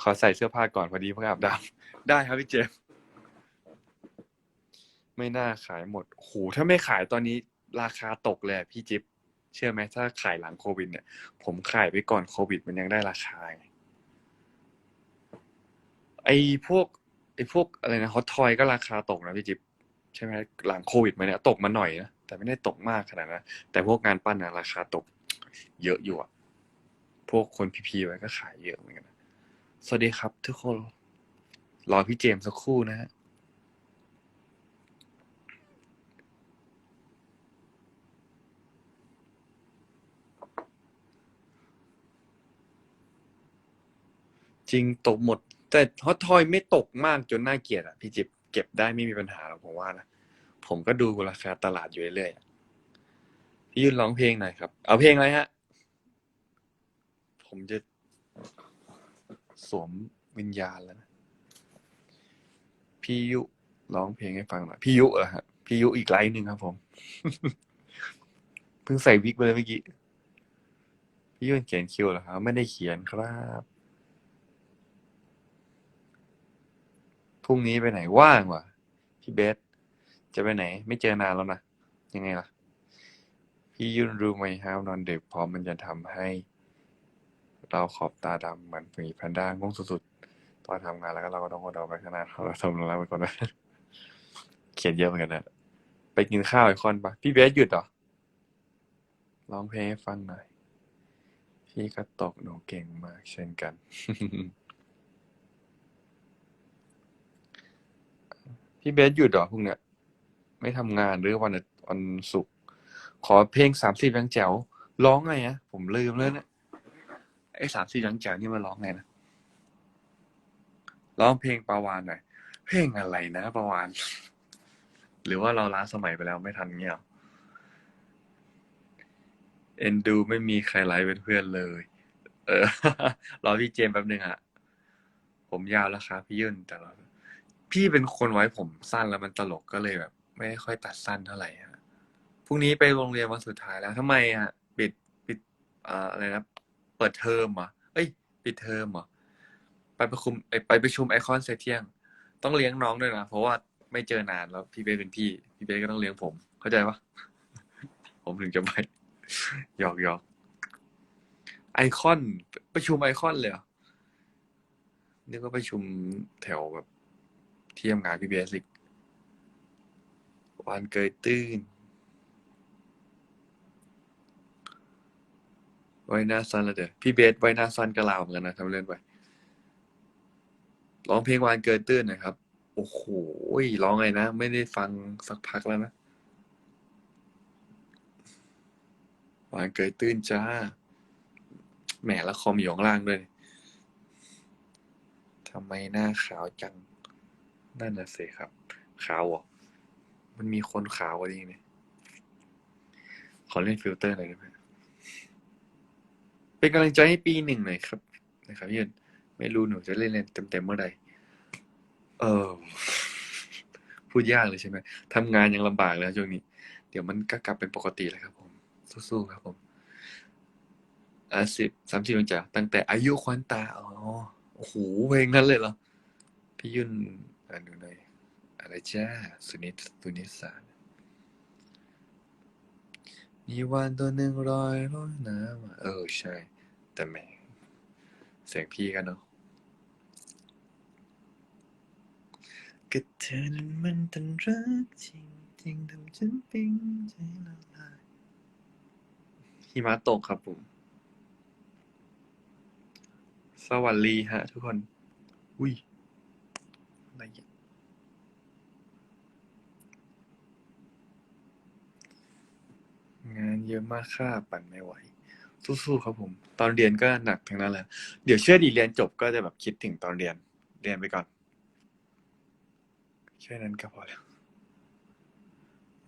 ขอใส่เสื้อผ้าก่อนพอดีเพิ่งอาบน้ำได้ครับพี่เจมส์ไม่น่าขายหมดโหถ้าไม่ขายตอนนี้ราคาตกเลยพี่จิ๊บเชื่อไหมถ้าขายหลังโควิดเนี่ย ผมขายไปก่อนโควิด มันยังได้ราคาไงไอ้พวก ไอ้พวกอะไรนะฮอตทอยก็ราคาตกนะพี่จิ๊บใช่ไหมหลังโควิดมาเนี่ยตกมาหน่อยนะแต่ไม่ได้ตกมากขนาดนั้นแต่พวกงานปั้นนะราคาตก เยอะอยู่อะ พวกคนพีพีไว้ก็ขายเยอะเหมือนกันสวัสดีครับ ทุกคน รอพี่เจมส์สักครู่นะฮะจริงตกหมด แต่ฮอตทอยไม่ตกมากจนน่าเกลียดอะพี่จิบเก็บได้ไม่มีปัญหาหรอกผมว่านะผมก็ดูราคาตลาดอยู่เรื่อยๆพี่ยืนร้องเพลงหน่อยครับ เอาเพลงอะไรฮะ ผมจะสวมวิญญาณแล้วนะพี่ยุร้องเพลงให้ฟังหน่อยพี่ยุเหรอฮะพี่ยุอีกไลน์หนึ่งครับผม เพิ่งใส่วิกไปเลยเมื่อกี้ พี่ยุเขียนคิวเหรอครับไม่ได้เขียนครับพรุ่งนี้ไปไหนว่างวะพี่เบสจะไปไหน ไม่เจอนานแล้วนะยังไงล่ะ พี่ยุ่นรู้ไหมฮะนอนดึกพราะมันจะทำให้ เราขอบตาดำเหมือนหมีแพนด้างงสุดๆตอนทำงานแล้วก็เราก็ต้องกดเอาไปข้างหน้าเราทำแล้วไปก่อนนะเขียนเยอะเหมือนกันนะไปกินข้าวไอคอนปะพี่เบสหยุดเหรอร้องเพลงให้ฟังหน่อยพี่ก็ตกหนูเก่งมากเช่นกัน พี่เบสหยุดเหรอพรุ่งเนี้ยไม่ทำงานหรือวันอาวันศุกร์ขอเพลงสามสิบยังแจ๋วร้องไงอะผมลืมเลยเนี่ย ไอ้สามสิบยังจ๋วนี่มันร้องไงนะร้องเพลงปาวานหน่อยเพลงอะไรนะปาวานหรือว่าเราล้าสมัยไปแล้วไม่ทันเงี้ยเอ็นดูไม่มีใครไลฟ์เป็นเพื่อนเลย เออรอพี่เจมแป๊บนึงอะผมยาวแล้วครับพี่ยุ่นแต่เราพี่เป็นคนไว้ผมสั้นแล้วมันตลกก็เลยแบบ ไม่ค่อยตัดสั้นเท่าไหร่ฮะพรุ่งนี้ไปโรงเรียนวันสุดท้ายแล้วทำไมอะปิดปิดอะไรนะ เปิดเทอมเหรอเอ้ยปิดเทอมเหรอไปประชุมไปไปประชุมไอคอนเซเที่ยง ต้องเลี้ยงน้องด้วยนะ เพราะว่าไม่เจอนานแล้วพี่เบสเป็นพี่ พี่เบสก็ต้องเลี้ยงผม เข้าใจปะผมถึงจะไปหยอกหยอกไอคอน ประชุมไอคอนเลยเหรอนึกว่าประชุมแถวแบบเที่ยมงานพี่เบสอีกวันเกยตื้น ไว้หน้าซันแล้วเดี๋ยวพี่เบสไว้หน้าซันก็ลาวเหมือนกันนะทำเล่นไปร้องเพลงวานเกินตื้นน่อยครับ โอ้โหร้องไงนะ ไม่ได้ฟังสักพักแล้วนะวานเกยตื้นจ้าแหมละคอมอยู่ข้างล่างด้วยทำไมหน้าขาวจังนั่นน่ะสิครับ ขาวเหรอมันมีคนขาวกว่านี้เนี่ยขอเล่นฟิลเตอร์หน่อยได้ไหม เป็นกำลังใจให้ปีหนึ่งหน่อยครับ นะครับพี่เอิญไม่รู้หนูจะเล่นเล่นเต็มเมื่อใดเออ พูดยากเลยใช่ไหมทำงานยังลำบากแล้วช่วงนี้ เดี๋ยวมันก็กลับเป็นปกติแล้วครับผม สู้ๆครับผมอ่าสิบสามสิบวันจากตั้งแต่อายุควันตาอ๋อโอ้โหเพลงนั้นเลยเหรอพี่ยุ่นอ่านดูหน่อยอะไรจ้าสุนิตสุนิสาน มีวันตัวหนึ่งรอยร้อยน้ำเออใช่ แต่แหมเสียงพี่กันเนาะก็เธอนั้นมันตั้งรักจริงจริงทำฉันปิ๊งใจละลายหิมะตกครับผม สวัสดีฮะทุกคน อุ้ยอะไรอย่าง งานเยอะมากค่ะปั่นไม่ไหว สู้ๆครับผม ตอนเรียนก็หนักทั้งนั้นแหละเดี๋ยวเชื่อดีเรียนจบก็จะแบบคิดถึงตอนเรียน เรียนไปก่อนแค่นั้นก็พอแล้ว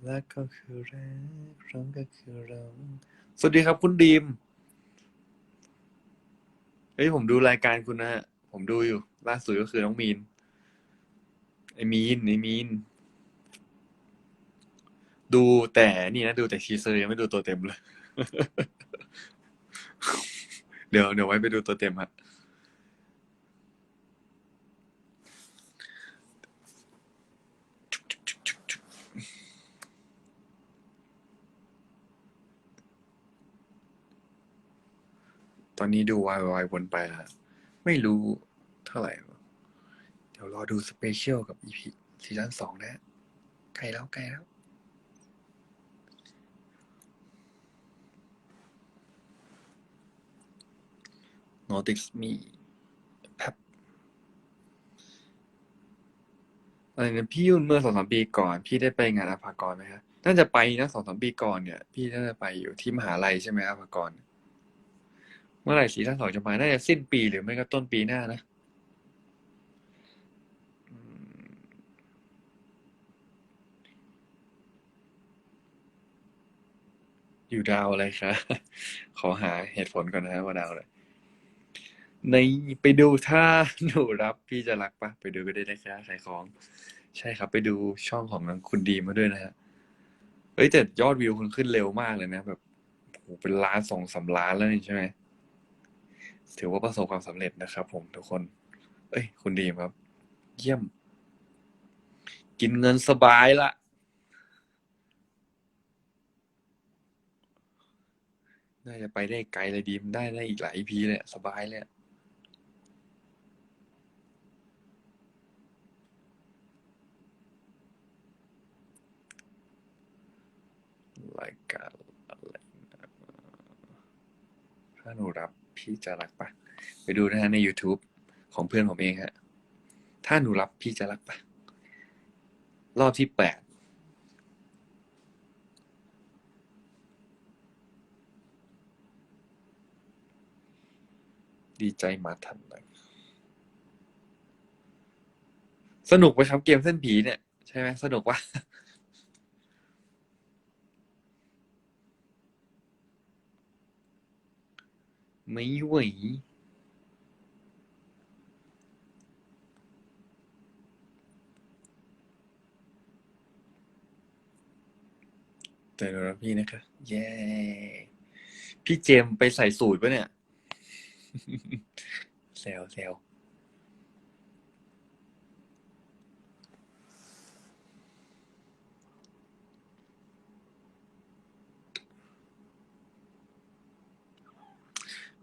รักก็คือรักร้องก็คือร้องสวัสดีครับคุณดีมเฮ้ยผมดูรายการคุณนะฮะผมดูอยู่ ล่าสุดก็คือน้องมีนไอมีนไอมีน ดูแต่นี่นะดูแต่ทีเซอร์ยังไม่ดูตัวเต็มเลย เดี๋ยวเดี๋ยวไว้ไปดูตัวเต็มฮะตอนนี้ดูวายวายวนไปฮะไม่รู้เท่าไหร่ เดี๋ยวรอดูสเปเชียลกับอีพีซีซั่นสองนะใกล้แล้วใกล้แล้ว Notice me แพบอะไรนะพี่ยุ่นเมื่อสองสามปีก่อน พี่ได้ไปงานอภากรไหมครับน่าจะไปนะสองสามปีก่อนเนี่ย พี่น่าจะไปอยู่ที่มหาลัยใช่ไหมอภากร เมื่อไหร่ซีซั่นสองจะมาน่าจะสิ้นปีหรือไม่ก็ต้นปีหน้านะอืมอยู่ดาวอะไรคะ ขอหาเหตุผลก่อนนะครับว่าดาวอะไร ในไปดูถ้าหนูรับพี่จะรักปะไปดูก็ได้นะคะขายของ ใช่ครับ ไปดูช่องของคุณดีมาด้วยนะฮะเฮ้ยแต่ยอดวิวคุณขึ้นเร็วมากเลยนะ แบบโหเป็นล้านสองสามล้านแล้วนี่ใช่ไหมถือว่าประสบความสำเร็จนะครับ ผมทุกคน เอ้ย คุณดีมครับ เยี่ยม กินเงินสบายละน่าจะไปได้ไกลเลยดีมได้ได้อีกหลายพีเลยสบายเลย รายการอะไรนะถ้าหนูรับพี่จะรักปะไปดูนะฮะใน YouTube ของเพื่อนผมเองฮะ ถ้าหนูรับพี่จะรักปะรอบที่แปดดีใจมาทันเลยสนุกไหมครับเกมเส้นผีเนี่ย ใช่ไหมสนุกวะ ไม่ไหวแต่เราพี่นะคะเย้พี่เจมส์ไปใส่สูตรปะเนี่ยแซวแซว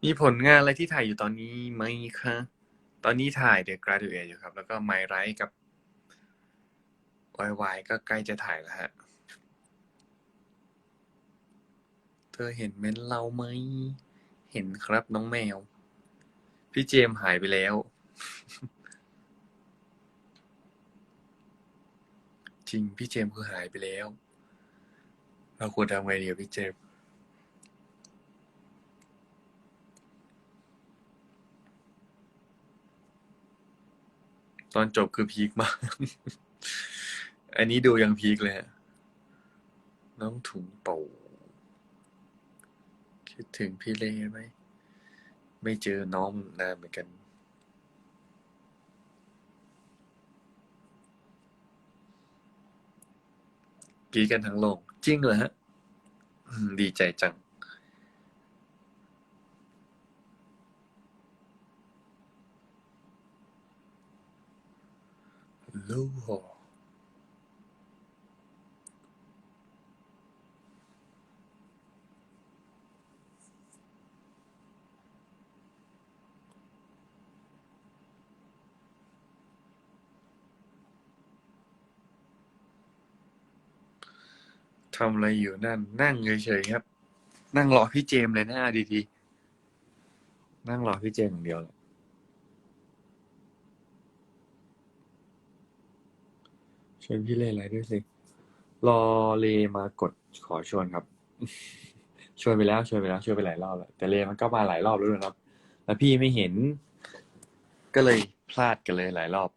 มีผลงานอะไรที่ถ่ายอยู่ตอนนี้ไหมคะ ตอนนี้ถ่าย The Graduate อยู่ครับ แล้วก็ My Right กับ YY ก็ใกล้จะถ่ายแล้วฮะ เธอเห็นเม้นเราไหม เห็นครับน้องแมว พี่เจมหายไปแล้ว จริง พี่เจมคือหายไปแล้ว เราควรทำไงดีกับพี่เจม ตอนจบคือพีคมาก อันนี้ดูยังพีคเลยน้องถุงเป่าคิดถึงพี่เล่ไหม ไม่เจอน้องนานเหมือนกันกีกันทั้งโลก จริงเหรอฮะ ดีใจจัง ลูโหทำอะไรอยู่นั่น นั่งเฉยๆครับ นั่งรอพี่เจมเลยนะดีๆ นั่งรอพี่เจมอย่างเดียวเลย ชวนพี่เล่อะไรด้วยสิ รอเลมากดขอชวนครับ ชวนไปแล้วชวนไปแล้วชวนไปหลายรอบแล้วแต่เลมันก็มาหลายรอบแล้วด้วยนะครับ แล้วพี่ไม่เห็น ก็เลยพลาดกันเลยหลายรอบ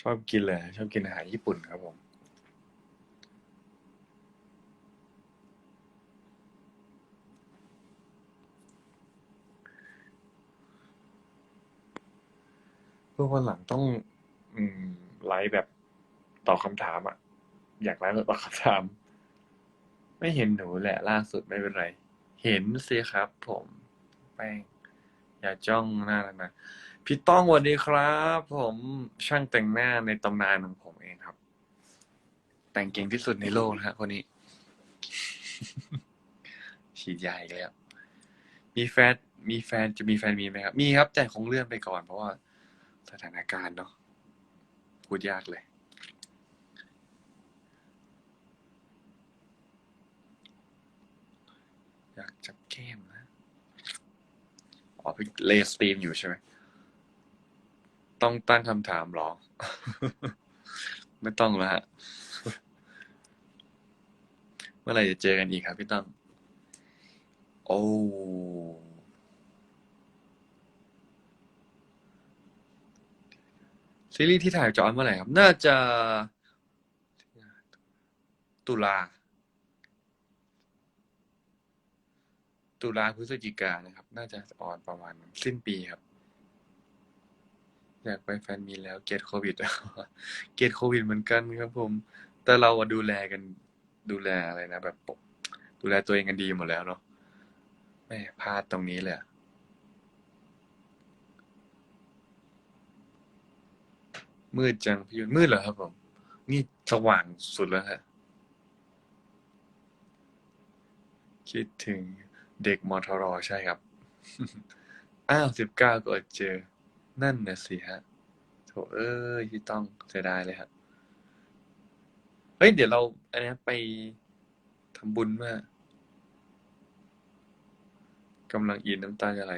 ชอบกินเลย ชอบกินอาหารญี่ปุ่นครับผม พื่อวันหลังต้อง อืม ไลฟ์แบบตอบคำถามอะอยากไลฟ์แบบตอบคำถาม ไม่เห็นหนูแหละล่าสุดไม่เป็นไร เห็นสิครับผมแป้งอย่าจ้องหน้าแล้วนะพี่ต้องสวัสดีครับ ผมช่างแต่งหน้าในตำนานของผมเองครับ แต่งเก่งที่สุดในโลกนะฮะคนนี้ ฉีดยาอีกแล้ว มีแฟนมีแฟนจะมีแฟนมีไหมครับ มีครับแต่คงเลื่อนไปก่อนเพราะว่า สถานการณ์เนาะพูดยากเลยอยากจับแก้มนะ อ๋อเป็นเลสตรีมอยู่ใช่ไหม ต้องตั้งคำถามหรอ ไม่ต้องแล้วฮะ เมื่อไหร่จะเจอกันอีกครับพี่ตั้งโอ้ ซีรีส์ที่ถ่ายจออนเมื่อไหร่ครับ น่าจะตุลา ตุลาพฤศจิกานะครับ น่าจะออนประมาณสิ้นปีครับ อยากไปแฟนมีแล้วเกลียดโควิดเกลียดโควิดเหมือนกันครับผม แต่เราดูแลกันดูแลอะไรนะแบบปกดูแลตัวเองกันดีหมดแล้วเนาะแม่พลาดตรงนี้เลยอะ มืดจังพี่ยุนมืดเหรอครับผม นี่สว่างสุดแล้วฮะ คิดถึงเด็กมทรใช่ครับ อ้าวสิบเก้าก็เจอ นั่นน่ะสิฮะโถเอ้ยที่ต้องเสียดายเลยฮะ เฮ้ย เดี๋ยวเรา อันนี้ไปทำบุญมากำลังอินน้ำตาจะไหล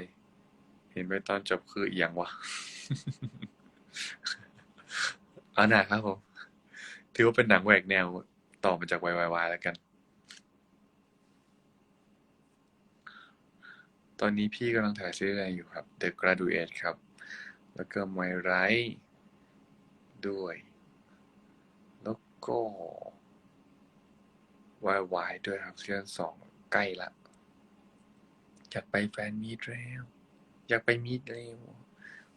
เห็นไปตอนจบคืออหย่างวะ เอาหน่าครับผมถือว่าเป็นหนังแหวกแนวต่อมาจากวายวายแล้วกัน ตอนนี้พี่กำลังถ่ายซีรีส์อะไรอยู่ครับ The Graduate ครับ แล้วก็ My Right ด้วย แล้วก็วายวายด้วยครับซีซั่นสองใกล้ละ อยากไปแฟนมีตแล้ว อยากไปมีตแล้ว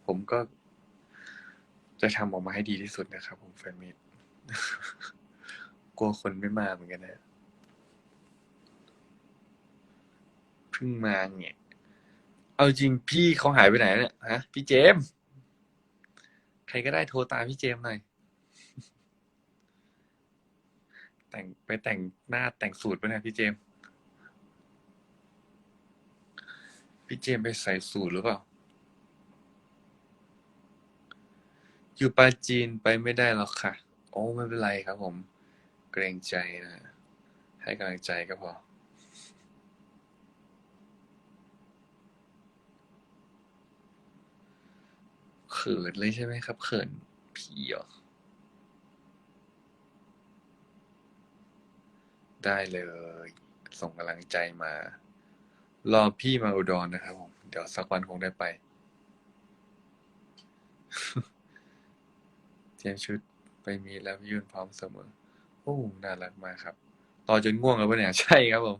ผมก็ จะทำออกมาให้ดีที่สุดนะครับผมแฟนมีตร กลัวคนไม่มาเหมือนกันนะเพิ่งมาเนี่ย เอาจริงพี่เขาหายไปไหนเนี่ยฮะ พี่เจม ใครก็ได้โทรตามพี่เจมหน่อย แต่งไปแต่งหน้าแต่งสูตรไปนะพี่เจม พี่เจมไปใส่สูตรหรือเปล่า อยู่ปาจีนไปไม่ได้หรอกค่ะ โอ้ ไม่เป็นไรครับผม เกรงใจนะ ให้กำลังใจก็พอ เขินเลยใช่ไหมครับ เขินพี่เหรอ ได้เลย ส่งกำลังใจมา รอพี่มาอุดรนะครับผม เดี๋ยวสักวันคงได้ไป เตรียมชุดไปมีแล้วพี่ยุ่นพร้อมเสมอโอ้น่ารักมากครับ ต่อจนง่วงแล้วปะเนี่ยใช่ครับผม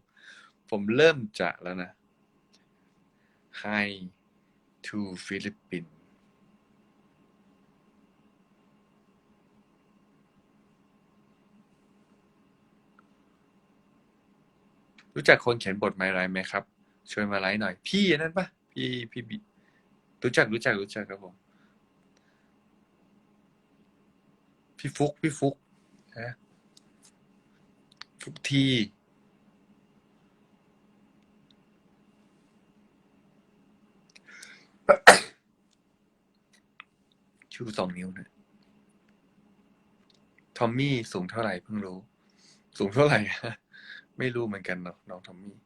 ผมเริ่มจะแล้วนะ Hi to ฟิลิปปินส์รู้จักคนเขียนบทไมไรไหมครับช่วยมาไลฟ์หน่อย พี่อันนั่นปะพี่พี่บิรู้จักรู้จักรู้จักครับผม พี่ฟุกพี่ฟุกฮะฟุกทีชูสองนิ้วนะทอมมี่สูงเท่าไหร่เพิ่งรู้ สูงเท่าไหร่ไม่รู้เหมือนกันเนาะน้องทอมมี่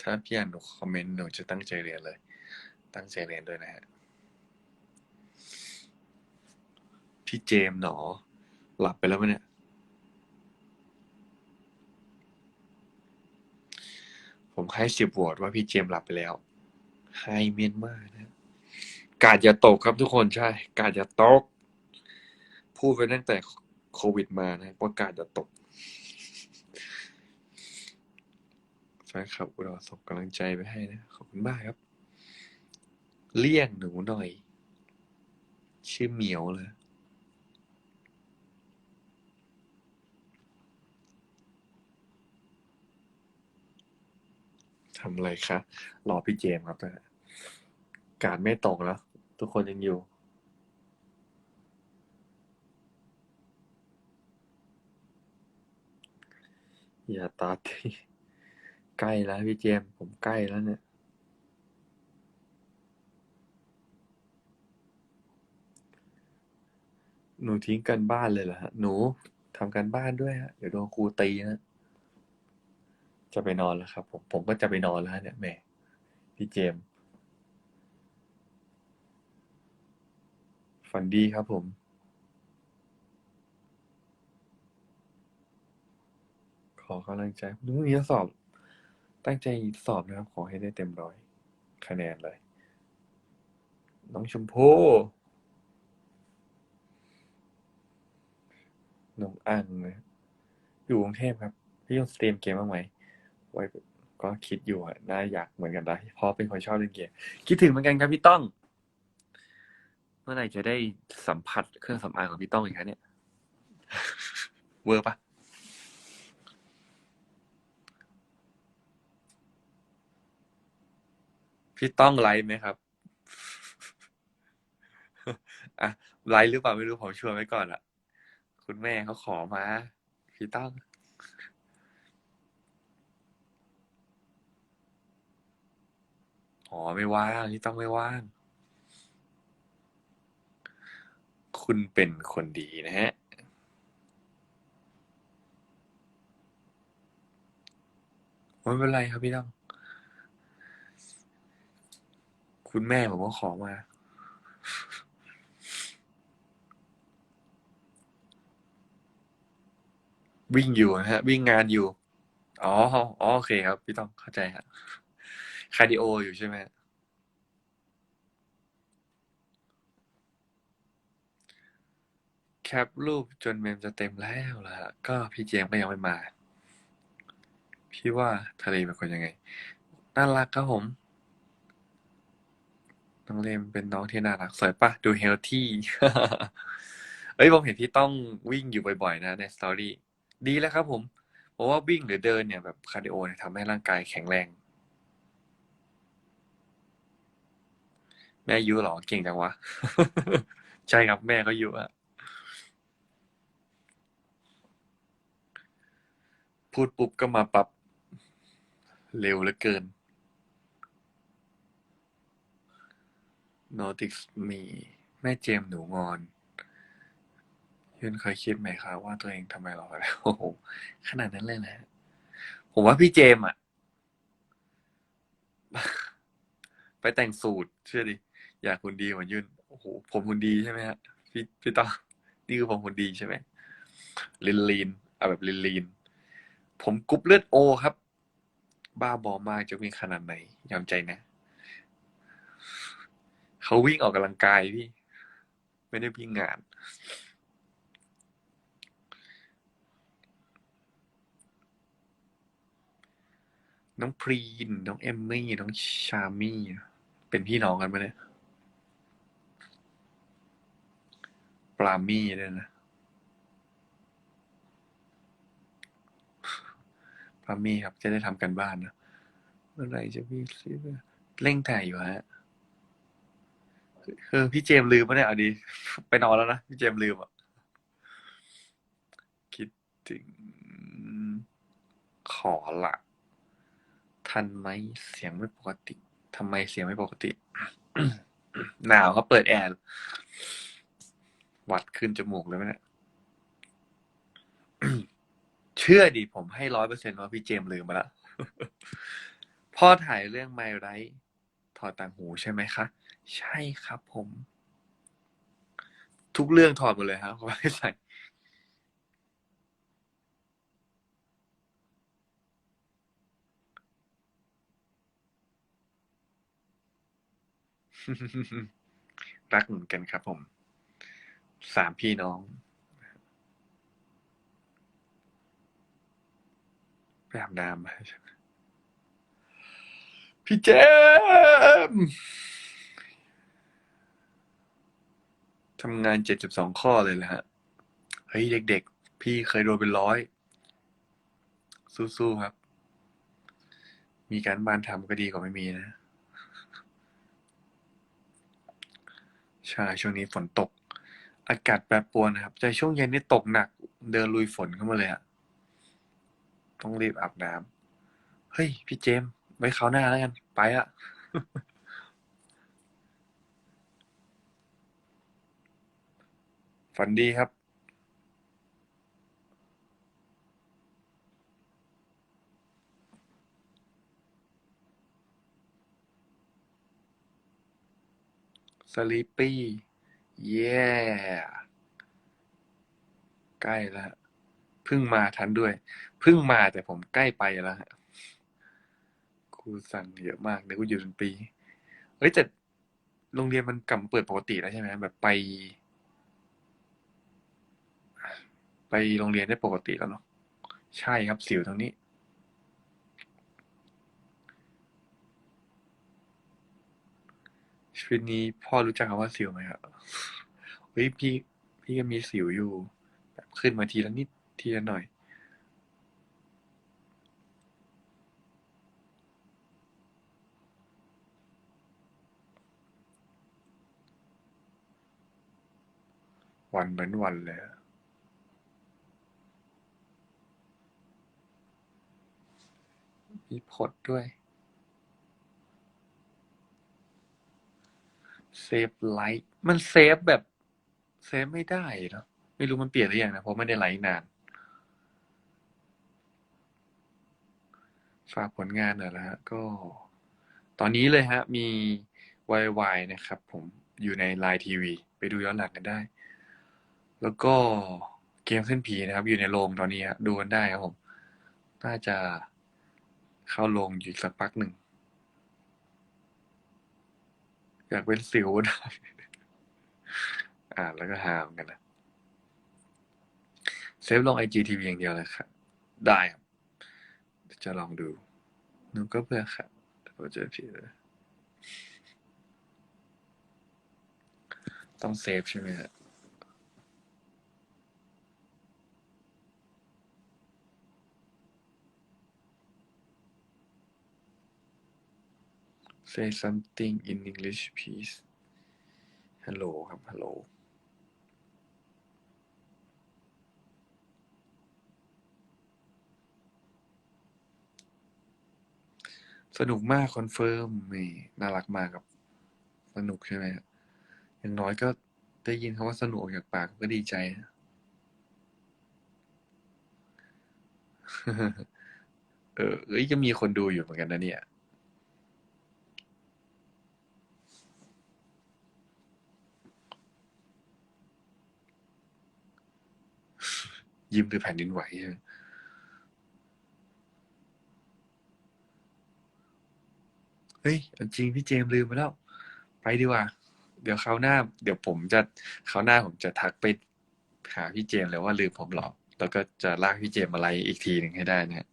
ถ้าพี่อ่านหนูคอมเมนต์หนูจะตั้งใจเรียนเลย ตั้งใจเรียนด้วยนะฮะ พี่เจมส์หนอ หลับไปแล้วปะเนี่ย ผมให้สิบโหวตว่าพี่เจมส์หลับไปแล้วไฮเมียนมานะ กาดอย่าตกครับทุกคนใช่ กาดอย่าตก พูดไปตั้งแต่โควิดมานะว่ากาดอย่าตกแฟนคลับอุดรส่งกำลังใจไปให้นะ ขอบคุณมากครับ เลี่ยงหนูหน่อย ชื่อเหมียวเลย ทำอะไรคะรอพี่เจมครับนะการไม่ตกแล้ว ทุกคนยังอยู่ อย่าตาตีใกล้แล้วพี่เจม ผมใกล้แล้วเนี่ยหนูทิ้งกันบ้านเลยเหรอฮะ หนูทำกันบ้านด้วยฮะ เดี๋ยวโดนครูตีนะ จะไปนอนแล้วครับ ผมผมก็จะไปนอนแล้วเนี่ยแหม่พี่เจมฝันดีครับผม ขอกำลังใจพรุ่งนี้จะสอบ ตั้งใจสอบนะครับ ขอให้ได้เต็มร้อยคะแนนเลย น้องชมพู่น้องอังนะอยู่กรุงเทพครับ พี่ยงสตรีมเกมบ้างไหม ว้ก็คิดอยู่น่าอยากเหมือนกันนะเพราะเป็นคนชอบเล่นเกมคิดถึงเหมือนกันครับพี่ต้อง เมื่อไหร่จะได้สัมผัสเครื่องสำอางของพี่ต้องอีกคะเนี่ยเวอร์ปะพี่ต้องไลฟ์ไหมครับอะไลฟ์หรือเปล่าไม่รู้ผมชวนไว้ก่อนอะคุณแม่เขาขอมา พี่ต้อง อ๋อไม่ว่างพี่ต้องไม่ว่าง คุณเป็นคนดีนะฮะ ไม่เป็นไรครับพี่ต้อง คุณแม่ผมก็ขอมาวิ่งอยู่นะฮะ วิ่งงานอยู่ อ๋ออ๋อโอเคครับ พี่ต้องเข้าใจฮะ คาร์ดิโออยู่ใช่ไหมแคปรูปจนเมมจะเต็มแล้วล่ะ ก็พี่เจมส์ก็ยังไม่มา พี่ว่าทะเลเป็นคนยังไง น่ารักครับผม น้องเลมเป็นน้องที่น่ารัก สวยปะดูเฮลที่เอ้ยผมเห็นพี่ต้องวิ่งอยู่บ่อยๆ นะ ในสตอรี่ดีแล้วครับผม เพราะว่าวิ่งหรือเดินเนี่ยแบบคาร์ดิโอเนี่ยทำให้ร่างกายแข็งแรง แม่ยุเหรอเก่งจังวะ ใช่ครับแม่ก็ยุอะพูดปุ๊บก็มาปรับเร็วเหลือเกินโนติกมีแม่เจมส์หนูงอนยืนเคยคิดไหมคะว่าตัวเองทำไมหรอแล้วโอ้โหขนาดนั้นเลยนะผมว่าพี่เจมส์อะไปแต่งสูตรเชื่อดิ อยากหุ่นดีเหมือนยุ่นโอ้โหผมหุ่นดีใช่ไหมฮะพี่พี่ต้องนี่คือผมหุ่นดีใช่ไหมลีนลีนเอาแบบลีนลีนผมกรุ๊ปเลือดโอครับ บ้าบอมากจะมีขนาดไหน ยอมใจนะ เขาวิ่งออกกำลังกายพี่ ไม่ได้วิ่งงาน น้องพรีน น้องเอมมี่ น้องชามี่ เป็นพี่น้องกันไหมเนี่ย ปลามี่ด้วยนะปลามี่ครับ จะได้ทำกันบ้านนะเมื่อไหร่จะพี่ซีเร่งถ่ายอยู่ฮะคือพี่เจมลืมปะเนี่ยเอาดีไปนอนแล้วนะพี่เจมลืมอะ คิดถึง ขอละทันไหมเสียงไม่ปกติทำไมเสียงไม่ปกติ หนาวเขาเปิดแอร์ หวัดขึ้นจมูกเลยไหมเนี่ย เชื่อดิผมให้ร้อยเปอร์เซ็นว่าพี่เจมลืมมาแล้วพ่อถ่ายเรื่องไมไรถอดต่างหูใช่ไหมคะ ใช่ครับผม ทุกเรื่องถอดหมดเลยครับเขาไม่ใส่รักเหมือนกันครับผม สามพี่น้องไปอาบน้ำมาใช่ไหมพี่เจมทำงานเจ็ดสิบสองข้อเลยแหละฮะ เฮ้ย เด็กๆ พี่เคยโดนเป็นร้อย สู้ๆครับ มีการบ้านทำก็ดีกว่าไม่มีนะ ใช่ ช่วงนี้ฝนตก อากาศแปรปรวนนะครับแต่ช่วงเย็นนี่ตกหนัก เดินลุยฝนเข้ามาเลยอะต้องรีบอาบน้ำเฮ้ย พี่เจมส์ไว้คราวหน้าแล้วกัน ไปละฝันดีครับสลีปปี้ เย้ใกล้แล้วเพิ่งมาทันด้วยเพิ่งมาแต่ผมใกล้ไปแล้วฮะครูสั่งเยอะมากเดี๋ยวกูอยู่เป็นปีเฮ้ยแต่โรงเรียนมันกลับเปิดปกติแล้วใช่ไหมแบบไป ไปโรงเรียนได้ปกติแล้วเนาะใช่ครับสิวตรงนี้ ชีวิตนี้พ่อรู้จักคำว่าสิวไหมครับเฮ้ยพี่พี่ก็มีสิวอยู่ แบบขึ้นมาทีละนิดทีละหน่อย วันเหมือนวันเลยมีผดด้วย เซฟไลท์มันเซฟแบบเซฟไม่ได้เนอะไม่รู้มันเปลี่ยนหรือยังนะเพราะไม่ได้ไลท์นาน ฝากผลงานหน่อยละฮะก็ ตอนนี้เลยฮะ มี YY นะครับ ผมอยู่ในไลน์ทีวีไปดูย้อนหลังกันได้ แล้วก็เกมเส้นผีนะครับ อยู่ในโรงตอนนี้ฮะดูกันได้ครับผม น่าจะเข้าโรงอยู่อีกสักพักหนึ่ง อยากเป็นสิวนะอ่านแล้วก็หาเหมือนกันนะ เซฟลงไอจีทีวีอย่างเดียวเลยครับได้ครับ จะลองดูหนูก็เพื่อค่ะเราเจอผิดเลยต้องเซฟใช่ไหมฮะ say something in English please hello ครับ hello สนุกมากคอนเฟิร์มนี่น่ารักมากครับ สนุกใช่ไหมอย่างน้อยก็ได้ยินคำว่าสนุกออกจากปากก็ดีใจ เออเอ้ยก็มีคนดูอยู่เหมือนกันนะเนี่ย ยิ้มคือแผ่นดินไหวเฮ้ยจริงพี่เจมลืมไปแล้ว ไปดีกว่า เดี๋ยวคราวหน้า เดี๋ยวผมจะคราวหน้าผมจะทักไปหาพี่เจมเลยว่าลืมผมหรอแล้วก็จะลากพี่เจมส์มาไลฟ์อีกทีหนึ่งให้ได้นะฮะ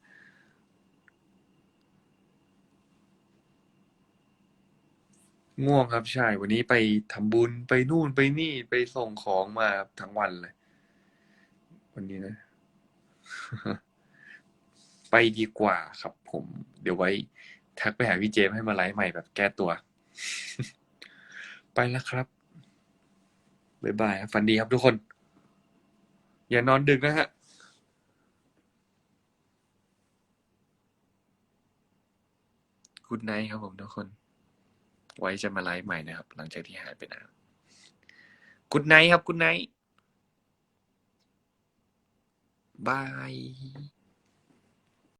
ง่วงครับใช่ วันนี้ไปทำบุญไปนู่นไปนี่ไปส่งของมาทั้งวันเลย วันนี้นะ ไปดีกว่าครับผม เดี๋ยวไว้ ทักไปหาพี่เจมส์ให้มาไลฟ์ใหม่แบบแก้ตัว ไปแล้วครับบ๊ายบายฝันดีครับทุกคน อย่านอนดึกนะฮะกุดไนท์ครับผมทุกคน ไว้จะมาไลฟ์ใหม่นะครับ หลังจากที่หายไปนานกุดไนท์ครับกุดไนท์ บาย